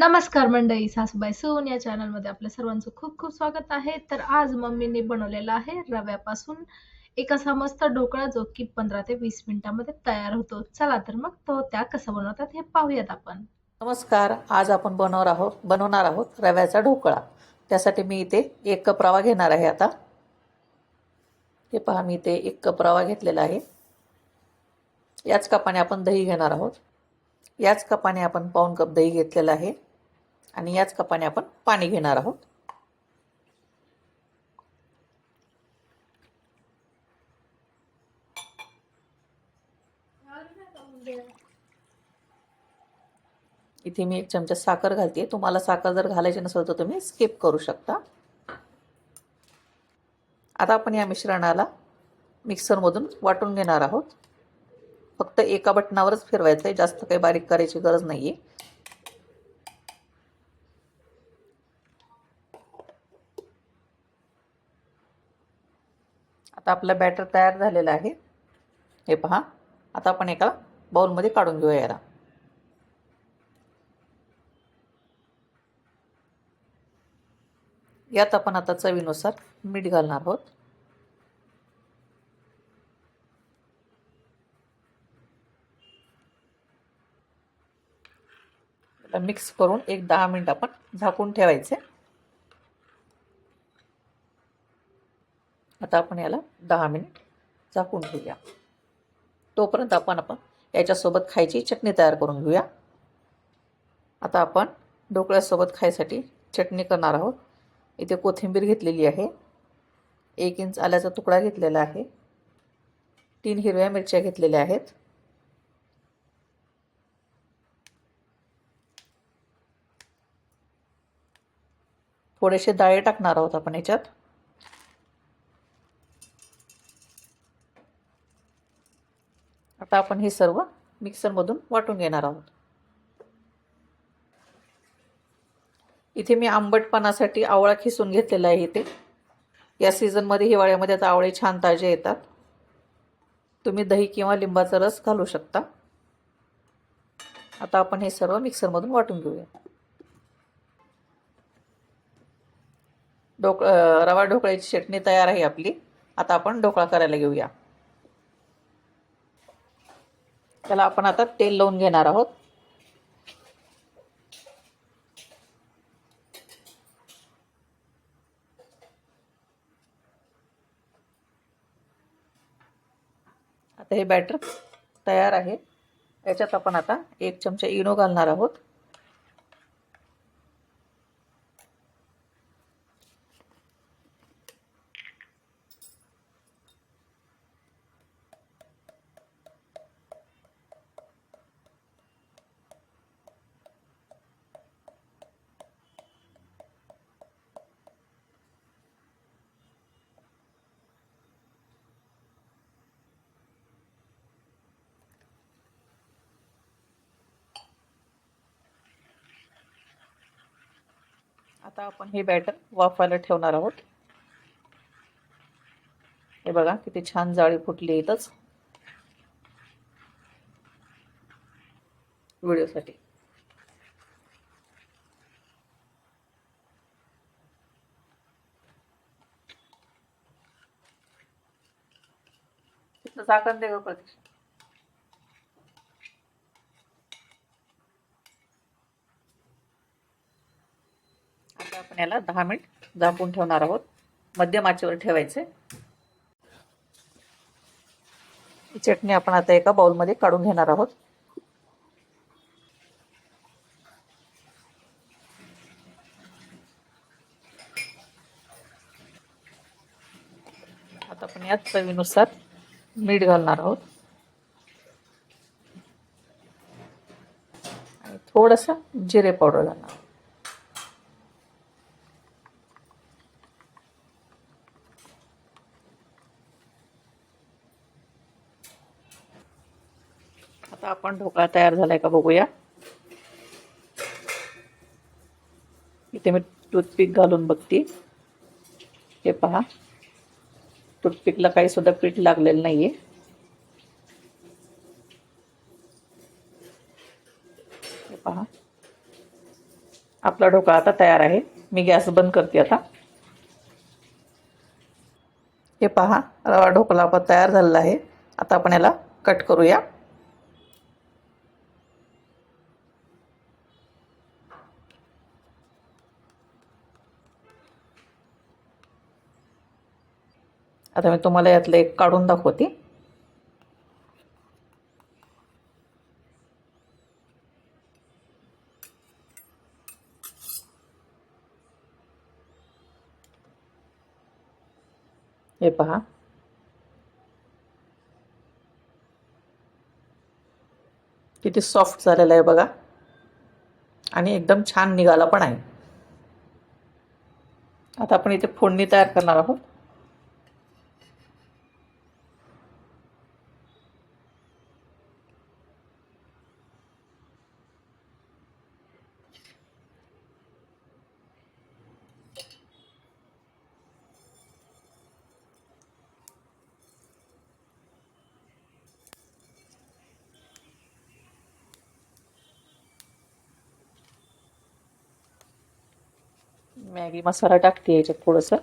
नमस्कार मंडळी सासूबाई सून या चॅनलमध्ये आपल्या सर्वांचं खूप खूप स्वागत आहे. तर आज मम्मीने बनवलेला आहे रव्यापासून एक असा मस्त ढोकळा जो की पंधरा ते वीस मिनिटांमध्ये तयार होतो. चला तर मग तो त्या कसं बनवतात हे पाहूयात आपण. नमस्कार आज आपण बनवणार आहोत बनवणार आहोत रव्याचा ढोकळा. त्यासाठी मी इथे एक कप रवा घेणार आहे आता. हे पहा मी इथे एक कप रवा घेतलेला आहे. याच कपाने आपण दही घेणार आहोत. याच कपाने आपण पाऊन कप दही घेतलेला आहे. आणि याच कपाने आपण पाणी घेणार आहोत. इथे मी एक चमचा साखर घालते. तुम्हाला साखर जर घालायची नसेल तर तुम्ही स्किप करू शकता. आता आपण या मिश्रणाला मिक्सरमधून वाटून घेणार आहोत. फक्त एका बटनावरच फिरवायचं आहे जास्त काही बारीक करायची गरज नाही आहे आता आपलं बॅटर तयार झालेलं आहे. हे पहा. आता आपण एका बाउलमध्ये काढून घेऊया याला. यात आपण आता चवीनुसार मीठ घालणार आहोत. मिक्स करून एक दहा मिनिट आपण झाकून ठेवायचे. आता आपण याला दहा मिनिट झाकून ठेवूया. तोपर्यंत आपण आपण याच्यासोबत खायची चटणी तयार करून घेऊया. आता आपण ढोकळ्यासोबत खायसाठी चटणी करणार आहोत. इथे कोथिंबीर घेतलेली आहे. एक इंच आल्याचा तुकडा घेतलेला आहे. तीन हिरव्या मिरच्या घेतलेल्या आहेत. थोडेसे डाळे टाकणार आहोत आपण याच्यात. आता आपण हे सर्व मिक्सरमधून वाटून घेणार आहोत. इथे मी आंबटपणासाठी आवळा खिसून घेतलेला आहे इथे. या सीझनमध्ये हिवाळ्यामध्ये आता आवळे छान ताजे येतात. तुम्ही दही किंवा लिंबाचा रस घालू शकता. आता आपण हे सर्व मिक्सरमधून वाटून घेऊया. ढोक रवा ढोकळ्याची चटणी तयार आहे आपली. आता आपण ढोकळा करायला घेऊया. त्याला आपण आता तेल लावून घेणार आहोत. आता हे बॅटर तयार आहे. याच्यात आपण आता एक चमचा इनो घालणार आहोत. आता आपण हे बॅटर वाफायला ठेवणार आहोत. हे बघा किती छान जाळी फुटली येतच व्हिडिओसाठी. तिथं झाकण दे ग प्रतीक्षा. आता याला दहा मिनिट झाकून ठेवणार आहोत. मध्यम आचेवर ठेवायचे. ही चटणी आपण आता एका बाउलमध्ये काढून घेणार आहोत. आता आपण याच चवीनुसार मीठ घालणार आहोत. आणि थोडस जिरे पावडर घालणार पण आपण ढोकळा तयार झालाय का बघूया. इथे मी टूथपिक घालून बघते. हे पहा. टूथपिकला काही सुद्धा पीठ लागलेलं नाहीये. हे पहा. आपला ढोकळा आता तयार आहे. मी गॅस बंद करते आता. हे पहा. रवा ढोकळा आपण तयार झालेला आहे. आता आपण याला कट करूया. आता मी तुम्हाला यातलं एक काढून दाखवते. हे पहा. किती सॉफ्ट झालेलं आहे बघा. आणि एकदम छान निघाला पण आहे. आता आपण इथे फोडणी तयार करणार आहोत. मॅगी मसाला टाकते याच्यात थोडंसं.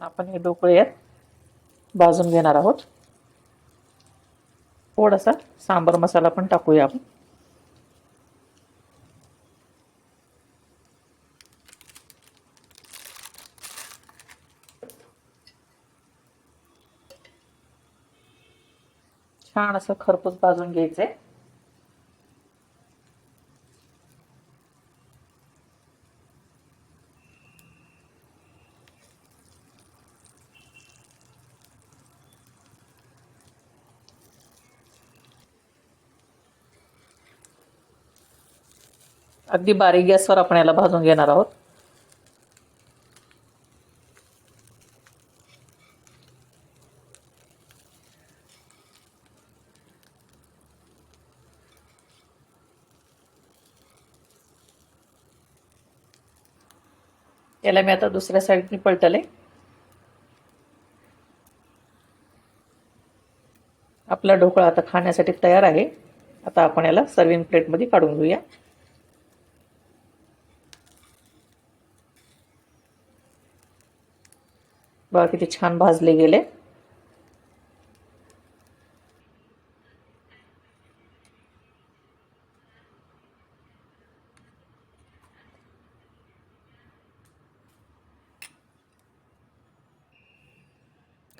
आपण हे ढोकळे यात भाजून घेणार आहोत. थोडासा सांबर मसाला पण टाकूया आपण. छान असं खरपूस भाजून घ्यायचंय अगदी बारीक गॅसवर आपण याला भाजून घेणार आहोत. याला मी आता दुसऱ्या साईडने पलटले. आपला ढोकळा आता खाण्यासाठी तयार आहे. आता आपण याला सर्विंग प्लेटमध्ये काढून घेऊया. बघा किती छान भाजले गेले.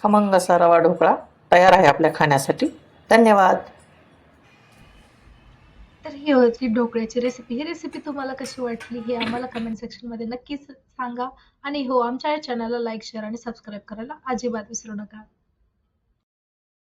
खमंग असा रवा ढोकळा तयार आहे आपल्या खाण्यासाठी. धन्यवाद. तर ही होती ढोकळ्याची रेसिपी ही रेसिपी तुम्हाला कशी वाटली हे आम्हाला कमेंट सेक्शनमध्ये नक्कीच सांगा. आणि हो आमच्या या चॅनलला लाईक शेअर आणि सबस्क्राईब करायला अजिबात विसरू नका.